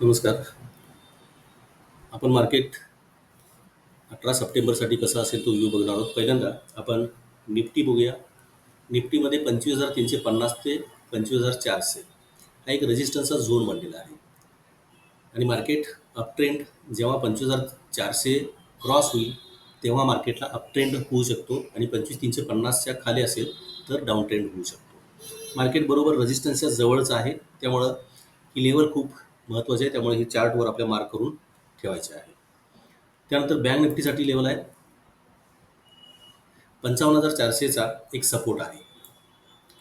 नमस्कार. आपण मार्केट अठरा सप्टेंबरसाठी कसं असेल तो व्ह्यू बघणार आहोत. पहिल्यांदा आपण निफ्टी बघूया. निफ्टीमध्ये पंचवीस हजार तीनशे पन्नास ते पंचवीस हजार चारशे हा एक रेजिस्टन्सचा झोन बनलेला आहे. आणि मार्केट अपट्रेंड जेव्हा पंचवीस हजार चारशे क्रॉस होईल तेव्हा मार्केटला अपट्रेंड होऊ शकतो आणि पंचवीस तीनशे पन्नासच्या खाली असेल तर डाऊन ट्रेंड होऊ शकतो. मार्केट बरोबर रेजिस्टन्सच्या जवळच आहे. त्यामुळं ही लेवल खूप महत्त्वाचे आहे त्यामुळे ही चार्टवर आपल्या मार्क करून ठेवायचे आहे. त्यानंतर बँक निफ्टीसाठी लेवल आहे. पंचावन्न हजार चारशेचा एक सपोर्ट आहे.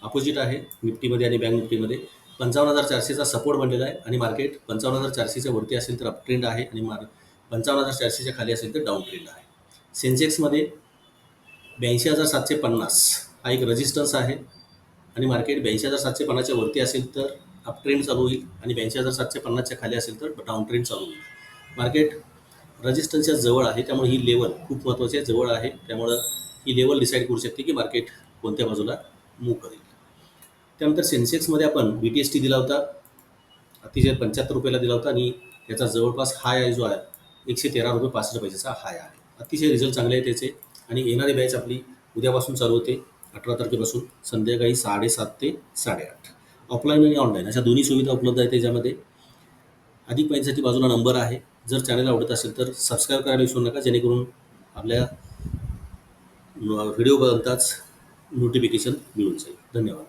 अपोजिट आहे निफ्टीमध्ये आणि बँक निफ्टीमध्ये. पंचावन्न हजार चारशेचा सपोर्ट बनलेला आहे आणि मार्केट पंचावन्न हजार चारशेच्या वरती असेल तर अपट्रेंड आहे आणि मार पंचावन्न हजार चारशेच्या खाली असेल तर डाऊन ट्रेंड आहे सेन्सेक्समध्ये ब्याऐंशी हजार सातशे पन्नास हा एक रजिस्टन्स आहे आणि मार्केट ब्याऐंशी हजार सातशे पन्नासच्या वरती असेल तर अप ट्रेंड चालू होईल आणि ब्याऐंशी हजार सातशे पन्नासच्या खाली असेल तर डाऊन ट्रेंड चालू होईल. मार्केट रजिस्टन्सच्या जवळ आहे त्यामुळे ही लेवल खूप महत्त्वाची आहे जवळ आहे. त्यामुळं ही लेवल डिसाईड करू शकते की मार्केट कोणत्या बाजूला मूव्ह करेल. त्यानंतर सेन्सेक्समध्ये आपण बी टी एस टी दिला होता अतिशय पंच्याहत्तर रुपयाला दिला होता आणि याचा जवळपास हाय आहे जो आहे एकशे तेरा रुपये पासष्ट पैशाचा हाय आहे. अतिशय रिझल्ट चांगले आहे त्याचे आणि येणारी बॅच आपली उद्यापासून चालू होते अठरा तारखेपासून संध्याकाळी साडेसात ते साडेआठ. ऑफलाईन आणि ऑनलाईन अशा दोन्ही सुविधा उपलब्ध आहेत त्याच्यामध्ये. अधिक माहितीसाठी बाजूला नंबर आहे. जर चॅनल आवडत असेल तर सबस्क्राईब करायला विसरू नका. जेणेकरून आपल्या व्हिडिओ बनताच नोटिफिकेशन मिळून जाईल. धन्यवाद.